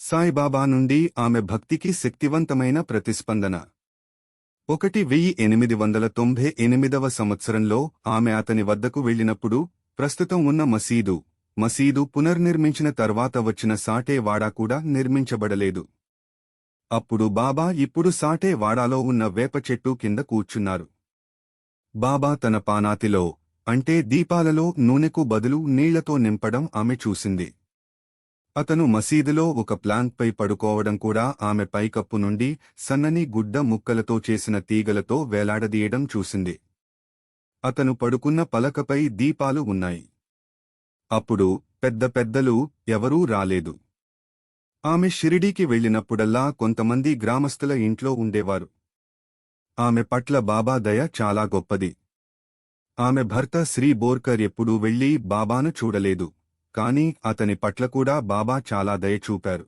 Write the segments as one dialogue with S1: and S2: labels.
S1: సాయిబాబా నుండి ఆమె భక్తికి శక్తివంతమైన ప్రతిస్పందన. ఒకటి వెయ్యి ఎనిమిది వందల తొంభై ఎనిమిదవ సంవత్సరంలో ఆమె అతని వద్దకు వెళ్ళినప్పుడు ప్రస్తుతం ఉన్న మసీదు మసీదు పునర్నిర్మించిన తర్వాత వచ్చిన సాటే వాడా కూడా నిర్మించబడలేదు. అప్పుడు బాబా ఇప్పుడు సాటే వాడాలో ఉన్న వేప చెట్టు కింద కూర్చున్నారు. బాబా తన పానాతిలో అంటే దీపాలలో నూనెకు బదులు నీళ్ళతో నింపడం ఆమె చూసింది. అతను మసీదులో ఒక ప్లాంక్పై పడుకోవడం కూడా ఆమె పైకప్పు నుండి సన్నని గుడ్డ ముక్కలతో చేసిన తీగలతో వేలాడదీయడం చూసింది. అతను పడుకున్న పలకపై దీపాలు ఉన్నాయి. అప్పుడు పెద్ద పెద్దలు ఎవరూ రాలేదు. ఆమె షిరిడీకి వెళ్ళినప్పుడల్లా కొంతమంది గ్రామస్తుల ఇంట్లో ఉండేవారు. ఆమె పట్ల బాబా దయ చాలా గొప్పది. ఆమె భర్త శ్రీ బోర్కర్ ఎప్పుడూ వెళ్ళి బాబాను చూడలేదు. కాని అతని పట్ల కూడా బాబా చాలా దయ చూపారు.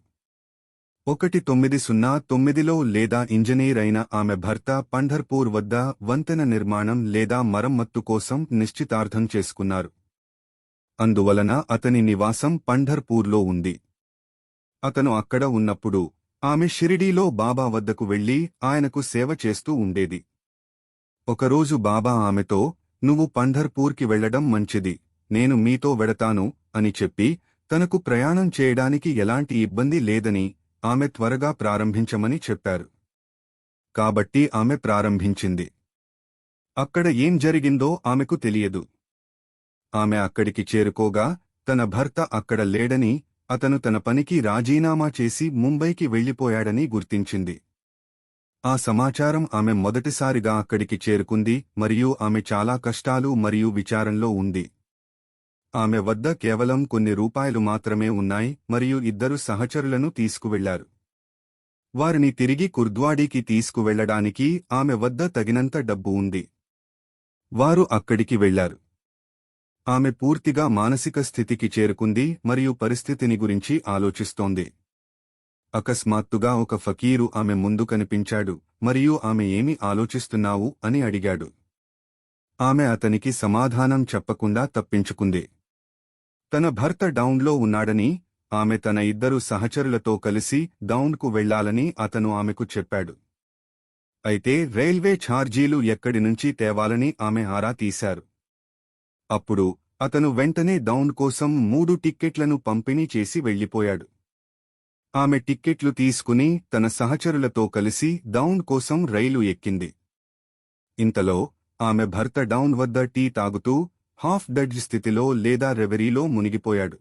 S1: ఒకటి తొమ్మిది సున్నా తొమ్మిదిలో లేదా ఇంజనీర్ అయిన ఆమె భర్త పంఢర్పూర్ వద్ద వంతెన నిర్మాణం లేదా మరమ్మత్తు కోసం నిశ్చితార్థం చేసుకున్నారు. అందువలన అతని నివాసం పంఢర్పూర్లో ఉంది. అతను అక్కడ ఉన్నప్పుడు ఆమె షిరిడీలో బాబా వద్దకు వెళ్ళి ఆయనకు సేవ చేస్తూ ఉండేది. ఒకరోజు బాబా ఆమెతో నువ్వు పంఢర్పూర్కి వెళ్ళడం మంచిది. నేను మీతో వెడతాను అని చెప్పి తనకు ప్రయాణం చేయడానికి ఎలాంటి ఇబ్బంది లేదని ఆమె త్వరగా ప్రారంభించమని చెప్పారు. కాబట్టి ఆమె ప్రారంభించింది. అక్కడ ఏం జరిగిందో ఆమెకు తెలియదు. ఆమె అక్కడికి చేరుకోగా తన భర్త అక్కడ లేడని అతను తన పనికి రాజీనామా చేసి ముంబైకి వెళ్ళిపోయాడని గుర్తించింది. ఆ సమాచారం ఆమె మొదటిసారిగా అక్కడికి చేరుకుంది మరియు ఆమె చాలా కష్టాలు మరియు విచారంలో ఉంది. ఆమె వద్ద కేవలం కొన్ని రూపాయలు మాత్రమే ఉన్నాయి మరియు ఇద్దరు సహచరులను తీసుకువెళ్ళారు. వారిని తిరిగి కుర్ద్వాడీకి తీసుకువెళ్ళడానికి ఆమె వద్ద తగినంత డబ్బు ఉంది. వారు అక్కడికి వెళ్ళారు. ఆమె పూర్తిగా మానసిక స్థితికి చేరుకుంది మరియు పరిస్థితిని గురించి ఆలోచిస్తోంది. అకస్మాత్తుగా ఒక ఫకీరు ఆమె ముందు కనిపించాడు మరియు ఆమె ఏమి ఆలోచిస్తున్నావు అని అడిగాడు. ఆమె అతనికి సమాధానం చెప్పకుండా తప్పించుకుంది. తన భర్త డౌన్లో ఉన్నాడని ఆమె తన ఇద్దరు సహచరులతో కలిసి డౌన్కు వెళ్ళాలని అతను ఆమెకు చెప్పాడు. అయితే రైల్వే ఛార్జీలు ఎక్కడి నుంచి తేవాలని ఆమె ఆరా తీశారు. అప్పుడు అతను వెంటనే డౌన్ కోసం మూడు టిక్కెట్లను పంపిణీ చేసి వెళ్ళిపోయాడు ఆమె టిక్కెట్లు తీసుకుని తన సహచరులతో కలిసి డౌన్ కోసం రైలు ఎక్కింది. ఇంతలో ఆమె భర్త డౌన్ వద్ద టీ తాగుతూ హాఫ్ డెడ్ స్థితిలో లేదా రెవరీలో మునిగిపోయాడు.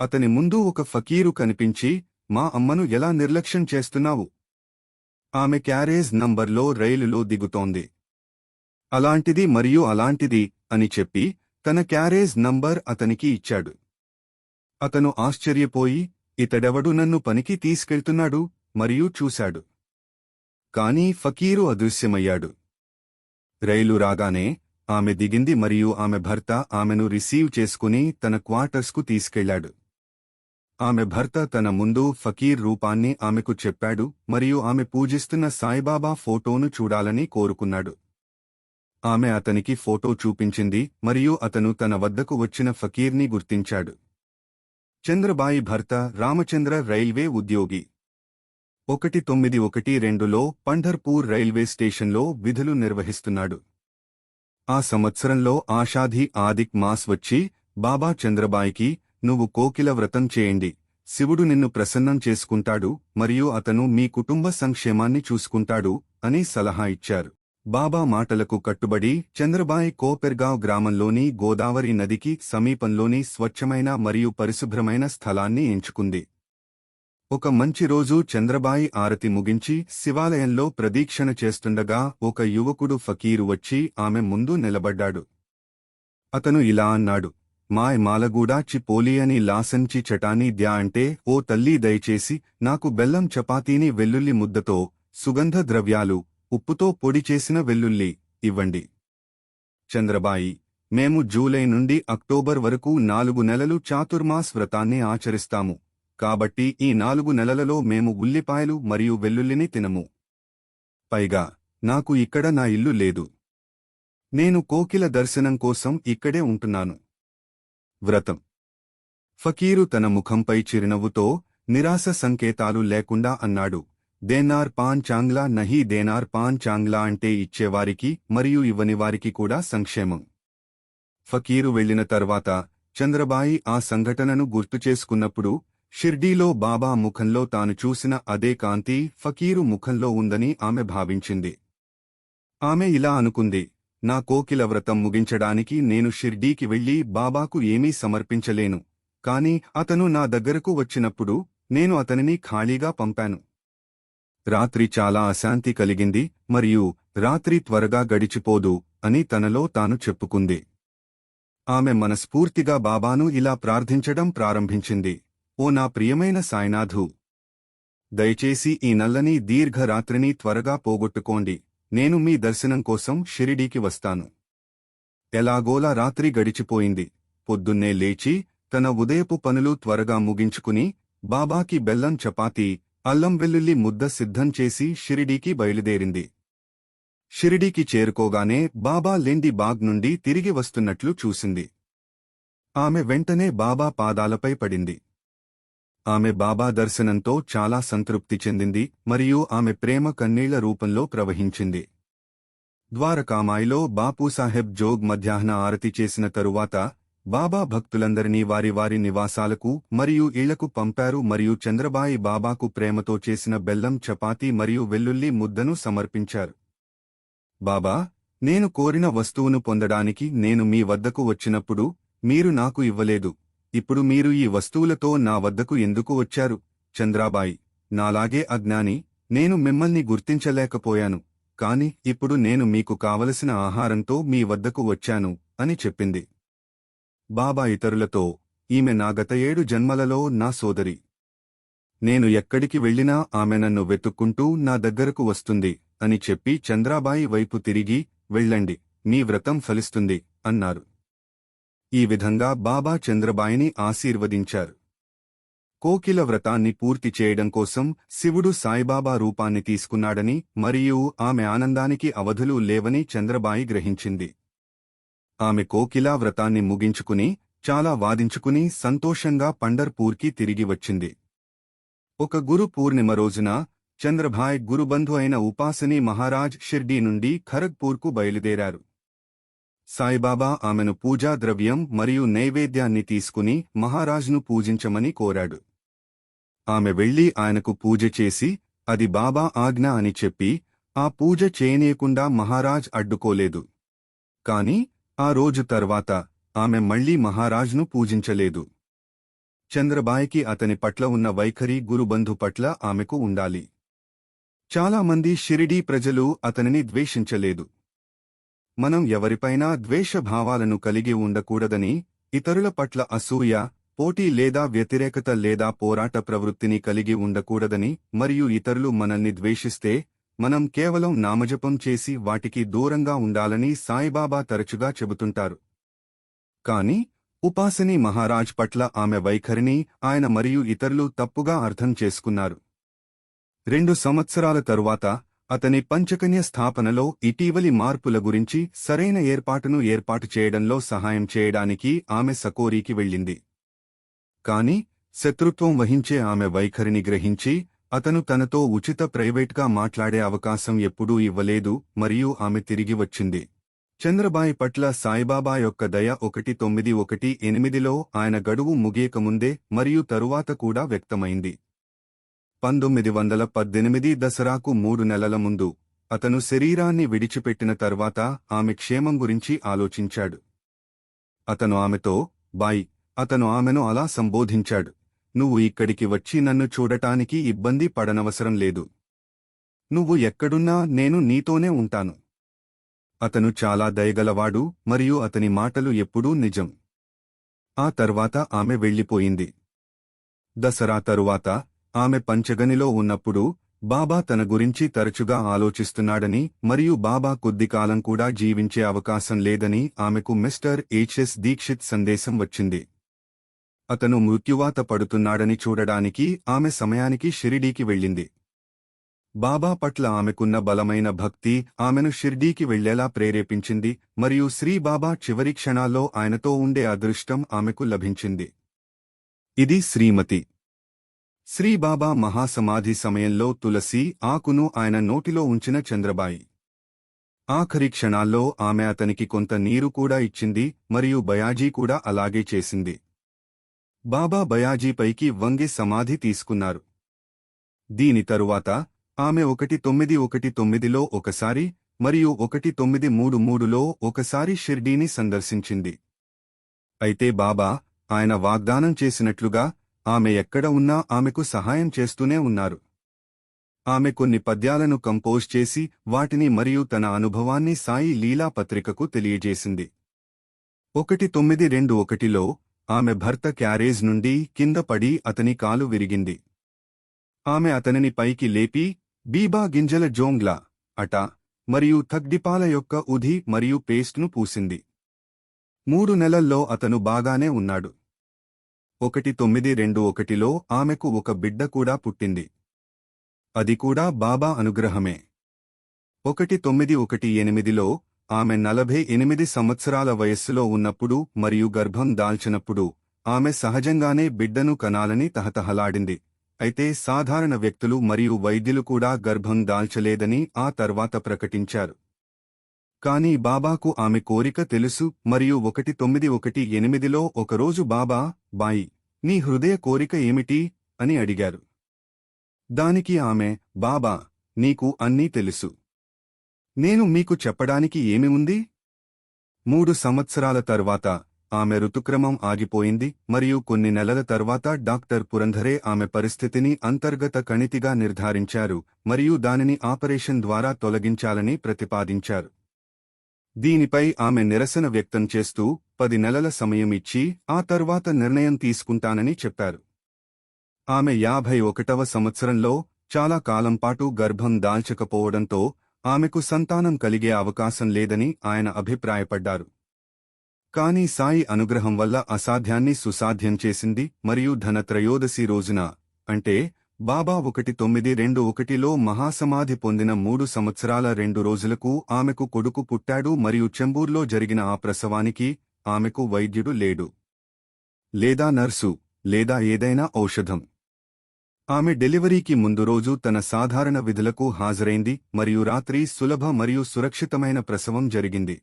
S1: అతని ముందు ఒక ఫకీరు కనిపించి మా అమ్మను ఎలా నిర్లక్ష్యం చేస్తున్నావు? ఆమె క్యారేజ్ నంబర్లో రైలులో దిగుతోంది. అలాంటిది మరియు అలాంటిది అని చెప్పి తన క్యారేజ్ నంబర్ అతనికి ఇచ్చాడు. అతను ఆశ్చర్యపోయి ఇతడెవడు నన్ను పనికి తీసుకెళ్తున్నాడు? మరియు చూశాడు. కాని ఫకీరు అదృశ్యమయ్యాడు. రైలు రాగానే ఆమె దిగింది మరియు ఆమె భర్త ఆమెను రిసీవ్ చేసుకుని తన క్వార్టర్స్కు తీసుకెళ్ళాడు ఆమె భర్త తన ముందు ఫకీర్ రూపాన్ని ఆమెకు చెప్పాడు మరియు ఆమె పూజిస్తున్న సాయిబాబా ఫోటోను చూడాలని కోరుకున్నాడు. ఆమె అతనికి ఫోటో చూపించింది మరియు అతను తన వద్దకు వచ్చిన ఫకీర్ని గుర్తించాడు. చంద్రబాయి భర్త రామచంద్ర రైల్వే ఉద్యోగి. ఒకటి తొమ్మిది ఒకటి రెండులో పంఢర్పూర్ రైల్వే స్టేషన్లో విధులు నిర్వహిస్తున్నాడు. ఆ సంవత్సరంలో ఆషాధి ఆదిక్ మాస్ వచ్చి బాబా చంద్రబాయికి నువ్వు కోకిల వ్రతం చేయండి. శివుడు నిన్ను ప్రసన్నం చేసుకుంటాడు మరియు అతను మీ కుటుంబ సంక్షేమాన్ని చూసుకుంటాడు అని సలహా ఇచ్చారు. బాబా మాటలకు కట్టుబడి చంద్రబాయి కోపెర్గావ్ గ్రామంలోని గోదావరి నదికి సమీపంలోని స్వచ్ఛమైన మరియు పరిశుభ్రమైన స్థలాన్ని ఎంచుకుంది. ఒక మంచి రోజు చంద్రబాయి ఆరతి ముగించి శివాలయంలో ప్రదీక్షణ చేస్తుండగా ఒక యువకుడు ఫకీరు వచ్చి ఆమె ముందు నిలబడ్డాడు. అతను ఇలా అన్నాడు మాయ్ మాలగూడా చి అని లాసంచి చటానీ ద్యా అంటే ఓ తల్లి దయచేసి నాకు బెల్లం చపాతీని వెల్లుల్లి ముద్దతో సుగంధ ద్రవ్యాలు ఉప్పుతో పొడి చేసిన వెల్లుల్లి ఇవ్వండి. చంద్రబాయి మేము జూలై నుండి అక్టోబర్ వరకు నాలుగు నెలలు చాతుర్మాస్ వ్రతాన్ని ఆచరిస్తాము. కాబట్టి ఈ నాలుగు నెలలలో మేము ఉల్లిపాయలు మరియు వెల్లుల్లిని తినము. పైగా నాకు ఇక్కడ నా ఇల్లు లేదు. నేను కోకిల దర్శనం కోసం ఇక్కడే ఉంటున్నాను. వ్రతం. ఫకీరు తన ముఖంపై చిరునవ్వుతో నిరాశ సంకేతాలు లేకుండా అన్నాడు. దేనార్ పాన్ చాంగ్లా నహి దేనార్ పాన్ చాంగ్లా అంటే ఇచ్చేవారికి మరియు ఇవ్వనివారికి కూడా సంక్షేమం. ఫకీరు వెళ్ళిన తర్వాత చంద్రబాయి ఆ సంఘటనను గుర్తుచేసుకున్నప్పుడు షిర్డీలో బాబా ముఖంలో తాను చూసిన అదే కాంతి ఫకీరు ముఖంలో ఉందని ఆమె భావించింది. ఆమె ఇలా అనుకుంది నా కోకిల వ్రతం ముగించడానికి నేను షిర్డీకి వెళ్ళి బాబాకు ఏమీ సమర్పించలేను. కాని అతను నా దగ్గరకు వచ్చినప్పుడు నేను అతనిని ఖాళీగా పంపాను. రాత్రి చాలా అశాంతి కలిగింది మరియు రాత్రి త్వరగా గడిచిపోదు అని తనలో తాను చెప్పుకుంది. ఆమె మనస్ఫూర్తిగా బాబాను ఇలా ప్రార్థించడం ప్రారంభించింది. ఓ నా ప్రియమైన సాయినాథు! దయచేసి ఈ నల్లని దీర్ఘరాత్రిని త్వరగా పోగొట్టుకోండి. నేను మీ దర్శనం కోసం షిరిడీకి వస్తాను. ఎలాగోలా రాత్రి గడిచిపోయింది. పొద్దున్నే లేచి తన ఉదయపు పనులు త్వరగా ముగించుకుని బాబాకి బెల్లం చపాతీ అల్లం వెల్లుల్లి ముద్ద సిద్ధం చేసి షిరిడీకి బయలుదేరింది. షిరిడీకి చేరుకోగానే బాబా లెండి బాగ్ నుండి తిరిగి వస్తున్నట్లు చూసింది. ఆమె వెంటనే బాబా పాదాలపై పడింది. ఆమె బాబా దర్శనంతో చాలా సంతృప్తి చెందింది మరియు ఆమె ప్రేమ కన్నీళ్ళ రూపంలో ప్రవహించింది. ద్వారకామాయిలో బాపూసాహెబ్ జోగ్ మధ్యాహ్న ఆరతి చేసిన తరువాత బాబా భక్తులందరినీ వారి వారి నివాసాలకు మరియు ఇళ్ళకు పంపారు మరియు చంద్రబాయి బాబాకు ప్రేమతో చేసిన బెల్లం చపాతీ మరియు వెల్లుల్లి ముద్దను సమర్పించారు. బాబా నేను కోరిన వస్తువును పొందడానికి నేను మీ వద్దకు వచ్చినప్పుడు మీరు నాకు ఇవ్వలేదు. ఇప్పుడు మీరు ఈ వస్తువులతో నా వద్దకు ఎందుకు వచ్చారు? చంద్రాబాయి. నాలాగే అజ్ఞాని నేను మిమ్మల్ని గుర్తించలేకపోయాను. కాని ఇప్పుడు నేను మీకు కావలసిన ఆహారంతో మీ వద్దకు వచ్చాను అని చెప్పింది. బాబా ఇతరులతో ఈమె నా గత ఏడు జన్మలలో నా సోదరి. నేను ఎక్కడికి వెళ్ళినా ఆమె నన్ను వెతుక్కుంటూ నా దగ్గరకు వస్తుంది అని చెప్పి చంద్రాబాయి వైపు తిరిగి వెళ్ళండి మీ వ్రతం ఫలిస్తుంది అన్నారు. ఈ విధంగా బాబా చంద్రబాయిని ఆశీర్వదించారు. కోకిల వ్రతాన్ని పూర్తి చేయడం కోసం శివుడు సాయిబాబా రూపాన్ని తీసుకున్నాడని మరియు ఆమె ఆనందానికి అవధులు లేవని చంద్రబాయి గ్రహించింది. ఆమె కోకిలా వ్రతాన్ని ముగించుకుని చాలా వాదించుకుని సంతోషంగా పండర్పూర్కి తిరిగి వచ్చింది. ఒక గురు పూర్ణిమ రోజున చంద్రభాయ్ గురుబంధు అయిన ఉపాసని మహారాజ్ షిర్డీ నుండి ఖరగ్పూర్కు బయలుదేరారు. సాయిబాబా ఆమెను పూజా ద్రవ్యం మరియు నైవేద్యాన్ని తీసుకుని మహారాజ్ను పూజించమని కోరాడు. ఆమె వెళ్ళి ఆయనకు పూజ చేసి అది బాబా ఆజ్ఞ అని చెప్పి ఆ పూజ చేయనీయకుండా మహారాజ్ అడ్డుకోలేదు. కాని ఆ రోజు తర్వాత ఆమె మళ్ళీ మహారాజ్ను పూజించలేదు. చంద్రబాయికి అతని పట్ల ఉన్న వైఖరి గురుబంధు పట్ల ఆమెకు ఉండాలి. చాలామంది షిరిడీ ప్రజలు అతనిని ద్వేషించలేదు. మనం ఎవరిపైనా ద్వేషభావాలను కలిగి ఉండకూడదని ఇతరుల పట్ల అసూయ పోటీ లేదా వ్యతిరేకత లేదా పోరాట ప్రవృత్తిని కలిగి ఉండకూడదని మరియు ఇతరులు మనల్ని ద్వేషిస్తే మనం కేవలం నామజపం చేసి వాటికి దూరంగా ఉండాలని సాయిబాబా తరచుగా చెబుతుంటారు. కాని ఉపాసని మహారాజ్ పట్ల ఆమె వైఖరిని ఆయన మరియు ఇతరులు తప్పుగా అర్థం చేసుకున్నారు. రెండు సంవత్సరాల తరువాత అతని పంచకన్య స్థాపనలో ఇటీవలి మార్పుల గురించి సరైన ఏర్పాటును ఏర్పాటు చేయడంలో సహాయం చేయడానికి ఆమె సకోరీకి వెళ్ళింది. కాని శత్రుత్వం వహించే ఆమె వైఖరిని గ్రహించి అతను తనతో ఉచిత ప్రైవేట్గా మాట్లాడే అవకాశం ఎప్పుడూ ఇవ్వలేదు మరియు ఆమె తిరిగి వచ్చింది. చంద్రబాయి పట్ల సాయిబాబా యొక్క దయ ఒకటి తొమ్మిది ఒకటి ఎనిమిదిలో ఆయన గడువు ముగియకముందే మరియు తరువాత కూడా వ్యక్తమైంది. పంతొమ్మిది వందల పద్దెనిమిది దసరాకు మూడు నెలల ముందు అతను శరీరాన్ని విడిచిపెట్టిన తర్వాత ఆమె క్షేమం గురించి ఆలోచించాడు. అతను ఆమెతో బాయ్ అతను ఆమెను అలా సంబోధించాడు. నువ్వు ఇక్కడికి వచ్చి నన్ను చూడటానికి ఇబ్బంది పడనవసరం లేదు. నువ్వు ఎక్కడున్నా నేను నీతోనే ఉంటాను. అతను చాలా దయగలవాడు మరియు అతని మాటలు ఎప్పుడూ నిజం. ఆ తర్వాత ఆమె వెళ్ళిపోయింది. దసరా తరువాత ఆమె పంచగనిలో ఉన్నప్పుడు బాబా తన గురించి తరచుగా ఆలోచిస్తున్నాడని మరియు బాబా కొద్ది కాలం కూడా జీవించే అవకాశం లేదని ఆమెకు మిస్టర్ హెచ్ఎస్ దీక్షిత్ సందేశం వచ్చింది. అతను మృత్యువాత పడుతున్నాడని చూడడానికి ఆమె సమయానికి షిరిడీకి వెళ్ళింది. బాబా పట్ల ఆమెకున్న బలమైన భక్తి ఆమెను షిర్డీకి వెళ్ళేలా ప్రేరేపించింది మరియు శ్రీబాబా చివరి క్షణాల్లో ఆయనతో ఉండే అదృష్టం ఆమెకు లభించింది. ఇది శ్రీమతి. శ్రీబాబా మహాసమాధి సమయంలో తులసి ఆకును ఆయన నోటిలో ఉంచిన చంద్రబాయి. ఆఖరి క్షణాల్లో ఆమె అతనికి కొంత నీరు కూడా ఇచ్చింది మరియు బయాజీ కూడా అలాగే చేసింది. బాబా బయాజీపైకి వంగి సమాధి తీసుకున్నారు. దీని తరువాత ఆమె ఒకటి తొమ్మిది ఒకటి తొమ్మిదిలో ఒకసారి మరియు ఒకటి తొమ్మిది మూడు మూడులో ఒకసారి షిర్డీని సందర్శించింది. అయితే బాబా ఆయన వాగ్దానం చేసినట్లుగా ఆమె ఎక్కడ ఉన్నా ఆమెకు సహాయం చేస్తూనే ఉన్నారు. ఆమె కొన్ని పద్యాలను కంపోజ్ చేసి వాటిని మరియు తన అనుభవాన్ని సాయి లీలా పత్రికకు తెలియజేసింది. ఒకటి తొమ్మిది రెండు ఒకటిలో ఆమె భర్త క్యారేజ్ నుండి కింద పడి అతని కాలు విరిగింది. ఆమె అతనిని పైకి లేపి బీబా గింజల జోంగ్లా అట మరియు తగ్డిపాల యొక్క ఉధి మరియు పేస్ట్ను పూసింది. మూడు నెలల్లో అతను బాగానే ఉన్నాడు. ఒకటి తొమ్మిది రెండు ఒకటిలో ఆమెకు ఒక బిడ్డ కూడా పుట్టింది. అది కూడా బాబా అనుగ్రహమే. ఒకటి తొమ్మిది ఒకటి ఎనిమిదిలో ఆమె నలభై ఎనిమిది సంవత్సరాల వయస్సులో ఉన్నప్పుడు మరియు గర్భం దాల్చినప్పుడు ఆమె సహజంగానే బిడ్డను కనాలని తహతహలాడింది. అయితే సాధారణ వ్యక్తులు మరియు వైద్యులు కూడా గర్భం దాల్చలేదని ఆ తర్వాత ప్రకటించారు. కాని బాబాకు ఆమె కోరిక తెలుసు మరియు ఒకటి తొమ్మిది ఒకటి ఎనిమిదిలో ఒకరోజు బాబా బాయి నీ హృదయ కోరిక ఏమిటి? అని అడిగారు. దానికి ఆమె బాబా నీకు అన్నీ తెలుసు. నేను మీకు చెప్పడానికి ఏమి ఉంది? మూడు సంవత్సరాల తర్వాత ఆమె ఋతుక్రమం ఆగిపోయింది మరియు కొన్ని నెలల తర్వాత డాక్టర్ పురంధరే ఆమె పరిస్థితిని అంతర్గత కణితిగా నిర్ధారించారు మరియు దానిని ఆపరేషన్ ద్వారా తొలగించాలని ప్రతిపాదించారు. దీనిపై ఆమె నిరసన వ్యక్తం చేస్తూ పది నెలల సమయం ఇచ్చి ఆ తర్వాత నిర్ణయం తీసుకుంటానని చెప్పారు. ఆమె యాభై ఒకటవ సంవత్సరంలో చాలా కాలంపాటు గర్భం దాల్చకపోవడంతో ఆమెకు సంతానం కలిగే అవకాశం లేదని ఆయన అభిప్రాయపడ్డారు. కాని సాయి అనుగ్రహం వల్ల అసాధ్యాన్ని సుసాధ్యం చేసింది మరియు ధనత్రయోదశి రోజున అంటే బాబా ఒకటి తొమ్మిది రెండు ఒకటిలో మహాసమాధి పొందిన మూడు సంవత్సరాల రెండు రోజులకు ఆమెకు కొడుకు పుట్టాడు మరియు చెంబూర్లో జరిగిన ఆ ప్రసవానికి ఆమెకు వైద్యుడు లేడు. లేదా నర్సు లేదా ఏదైనా ఔషధం. ఆమె డెలివరీకి ముందు రోజు తన సాధారణ విధులకు హాజరైంది మరియు రాత్రి సులభ మరియు సురక్షితమైన ప్రసవం జరిగింది.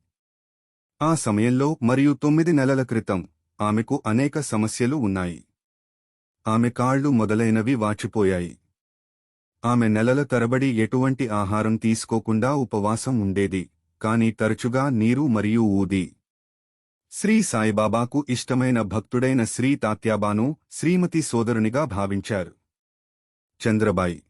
S1: ఆ సమయంలో మరియు తొమ్మిది నెలల క్రితం ఆమెకు అనేక సమస్యలు ఉన్నాయి. ఆమె కాళ్ళు మొదలైనవి వాచిపోయాయి. ఆమె నెలల తరబడి ఎటువంటి ఆహారం తీసుకోకుండా ఉపవాసం ఉండేది కాని తరచుగా నీరు మరియు ఊది. శ్రీ సాయిబాబాకు ఇష్టమైన భక్తుడైన శ్రీ తాత్యాబాను శ్రీమతి సోదరునిగా భావించారు. చంద్రబాయి.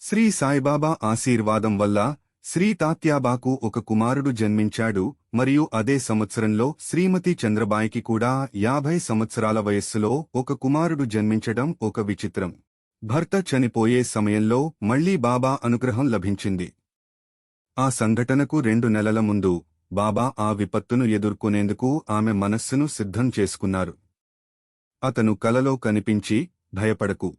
S1: శ్రీ సాయిబాబా ఆశీర్వాదం వల్ల శ్రీ తాత్యాబాకు ఒక కుమారుడు జన్మించాడు మరియు అదే సంవత్సరంలో శ్రీమతి చంద్రబాయికి కూడా యాభై సంవత్సరాల వయస్సులో ఒక కుమారుడు జన్మించడం ఒక విచిత్రం. భర్త చనిపోయే సమయంలో మళ్ళీ బాబా అనుగ్రహం లభించింది. ఆ సంఘటనకు రెండు నెలల ముందు బాబా ఆ విపత్తును ఎదుర్కొనేందుకు ఆమె మనస్సును సిద్ధం చేసుకున్నారు. అతను కలలో కనిపించి భయపడకు.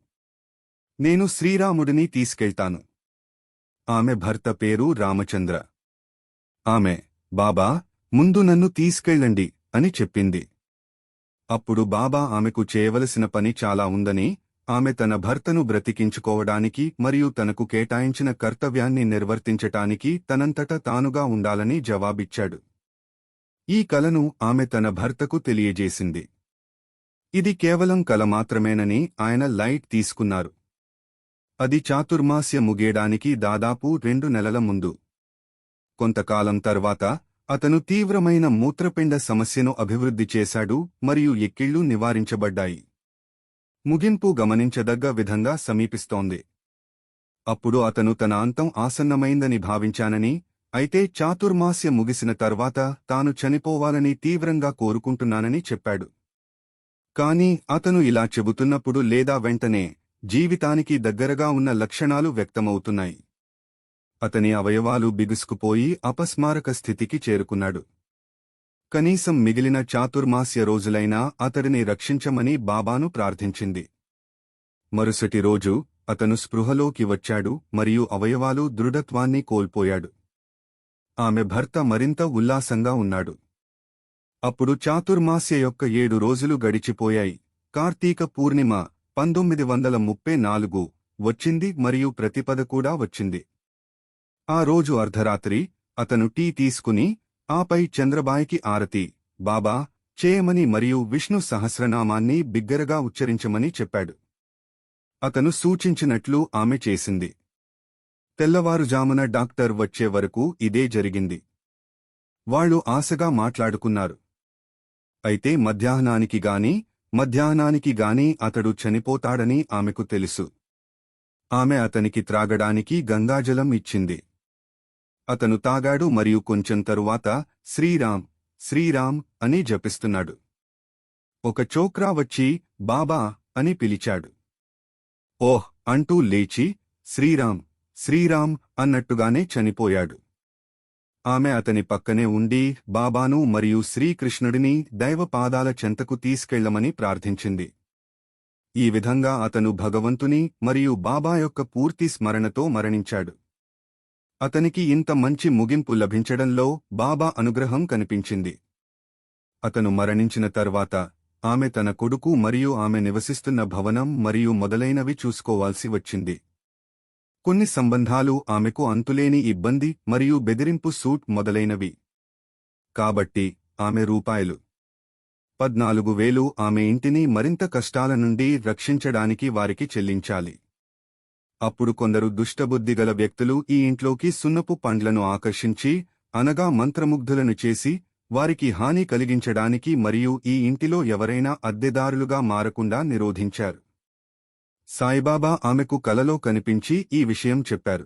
S1: నేను శ్రీరాముడిని తీసుకెళ్తాను. ఆమె భర్త పేరు రామచంద్ర. ఆమె బాబా ముందు నన్ను తీసుకెళ్ళండి అని చెప్పింది. అప్పుడు బాబా ఆమెకు చేయవలసిన పని చాలా ఉందని ఆమె తన భర్తను బ్రతికించుకోవడానికి మరియు తనకు కేటాయించిన కర్తవ్యాన్ని నిర్వర్తించటానికి తనంతట తానుగా ఉండాలని జవాబిచ్చాడు. ఈ కలను ఆమె తన భర్తకు తెలియజేసింది. ఇది కేవలం కల మాత్రమేనని ఆయన లైట్ తీసుకున్నారు. అది చాతుర్మాస్య ముగియడానికి దాదాపు రెండు నెలల ముందు. కొంతకాలం తర్వాత అతను తీవ్రమైన మూత్రపిండ సమస్యను అభివృద్ధి చేశాడు మరియు ఎక్కిళ్ళు నివారించబడ్డాయి. ముగింపు గమనించదగ్గ విధంగా సమీపిస్తోంది. అప్పుడు అతను తన అంతం ఆసన్నమైందని భావించానని అయితే చాతుర్మాస్య ముగిసిన తర్వాత తాను చనిపోవాలని తీవ్రంగా కోరుకుంటున్నానని చెప్పాడు. కాని అతను ఇలా చెబుతున్నప్పుడు లేదా వెంటనే జీవితానికి దగ్గరగా ఉన్న లక్షణాలు వ్యక్తమవుతున్నాయి. అతని అవయవాలు బిగుసుకుపోయి అపస్మారక స్థితికి చేరుకున్నాడు. కనీసం మిగిలిన చాతుర్మాస్య రోజులైనా అతడిని రక్షించమని బాబాను ప్రార్థించింది. మరుసటి రోజు అతను స్పృహలోకి వచ్చాడు మరియు అవయవాలు దృఢత్వాన్ని కోల్పోయాడు. ఆమె భర్త మరింత ఉల్లాసంగా ఉన్నాడు. అప్పుడు చాతుర్మాస్య యొక్క ఏడు రోజులు గడిచిపోయాయి. కార్తీక పూర్ణిమ పంతొమ్మిది వందల ముప్పై నాలుగు వచ్చింది మరియు ప్రతిపద కూడా వచ్చింది. ఆ రోజు అర్ధరాత్రి అతను టీ తీసుకుని ఆపై చంద్రబాయికి ఆరతి బాబా చేయమని మరియు విష్ణు సహస్రనామాన్ని బిగ్గరగా ఉచ్చరించమని చెప్పాడు. అతను సూచించినట్లు ఆమె చేసింది. తెల్లవారుజామున డాక్టర్ వచ్చే వరకు ఇదే జరిగింది. వాళ్ళు ఆశగా మాట్లాడుకున్నారు. అయితే మధ్యాహ్నానికి గాని మధ్యాహ్నానికి గాని అతడు చనిపోతాడని ఆమెకు తెలుసు. ఆమె అతనికి త్రాగడానికి గంగాజలం ఇచ్చింది. అతను తాగాడు మరియు కొంచెం తరువాత శ్రీరామ్ శ్రీరామ్ అని జపిస్తున్నాడు. ఒక చోక్రా వచ్చి బాబా అని పిలిచాడు. ఓహ్ అంటూ లేచి శ్రీరామ్ శ్రీరామ్ అన్నట్టుగానే చనిపోయాడు. ఆమె అతని పక్కనే ఉండి బాబాను మరియు శ్రీకృష్ణుడిని దైవపాదాల చెంతకు తీసుకెళ్ళమని ప్రార్థించింది. ఈ విధంగా అతను భగవంతుని మరియు బాబా యొక్క పూర్తి స్మరణతో మరణించాడు. అతనికి ఇంత మంచి ముగింపు లభించడంలో బాబా అనుగ్రహం కనిపించింది. అతను మరణించిన తర్వాత ఆమె తన కొడుకు మరియు ఆమె నివసిస్తున్న భవనం మరియు మొదలైనవి చూసుకోవాల్సి వచ్చింది. కొన్ని సంబంధాలు ఆమెకు అంతులేని ఇబ్బంది మరియు బెదిరింపు సూట్ మొదలైనవి. కాబట్టి ఆమె రూపాయలు. పద్నాలుగు వేలు ఆమె ఇంటిని మరింత కష్టాల నుండి రక్షించడానికి వారికి చెల్లించాలి. అప్పుడు కొందరు దుష్టబుద్ధిగల వ్యక్తులు ఈ ఇంట్లోకి సున్నపు పండ్లను ఆకర్షించి అనగా మంత్రముగ్ధులను చేసి వారికి హాని కలిగించడానికి మరియు ఈ ఇంటిలో ఎవరైనా అద్దెదారులుగా మారకుండా నిరోధించారు. సాయిబాబా ఆమెకు కలలో కనిపించి ఈ విషయం చెప్పారు.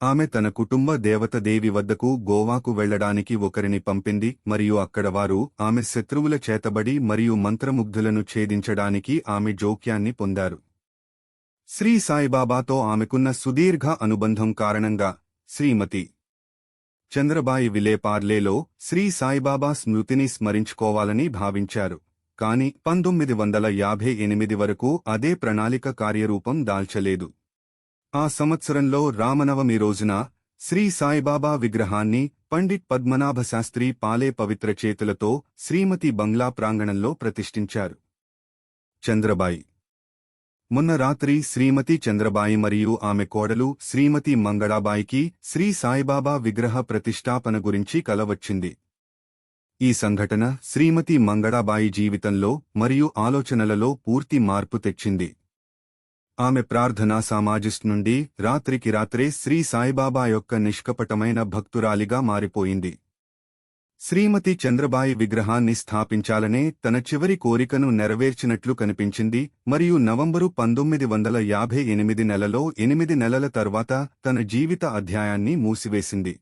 S1: ఆమె తన కుటుంబ దేవత దేవి వద్దకు గోవాకు వెళ్ళడానికి ఒకరిని పంపింది మరియు అక్కడ వారు ఆమె శత్రువుల చేతబడి మరియు మంత్రముగ్ధులను ఛేదించడానికి ఆమె జోక్యాన్ని పొందారు. శ్రీ సాయిబాబాతో ఆమెకున్న సుదీర్ఘ అనుబంధం కారణంగా శ్రీమతి చంద్రబాయి విలేపార్లేలో శ్రీ సాయిబాబా స్మృతిని స్మరించుకోవాలని భావించారు. కాని పంతొమ్మిది వందల యాభై ఎనిమిది వరకు అదే ప్రణాళిక కార్యరూపం దాల్చలేదు. ఆ సంవత్సరంలో రామనవమి రోజున శ్రీ సాయిబాబా విగ్రహాన్ని పండిట్ పద్మనాభశాస్త్రి పాలే పవిత్ర చేతులతో శ్రీమతి బంగ్లా ప్రాంగణంలో ప్రతిష్ఠించారు. చంద్రబాయి. మొన్న రాత్రి శ్రీమతి చంద్రబాయి మరియు ఆమె కోడలు శ్రీమతి మంగళాబాయికి శ్రీ సాయిబాబా విగ్రహ ప్రతిష్టాపన గురించి కలవచ్చింది. ఈ సంఘటన శ్రీమతి మంగళాబాయి జీవితంలో మరియు ఆలోచనలలో పూర్తి మార్పు తెచ్చింది. ఆమె ప్రార్థనా సామాజిస్ట్ నుండి రాత్రికి రాత్రే శ్రీ సాయిబాబా యొక్క నిష్కపటమైన భక్తురాలిగా మారిపోయింది. శ్రీమతి చంద్రబాయి విగ్రహాన్ని స్థాపించాలనే తన చివరి కోరికను నెరవేర్చినట్లు కనిపించింది మరియు నవంబరు పంతొమ్మిది వందల యాభై ఎనిమిది నెలలో ఎనిమిది నెలల తర్వాత తన జీవిత అధ్యాయాన్ని మూసివేసింది.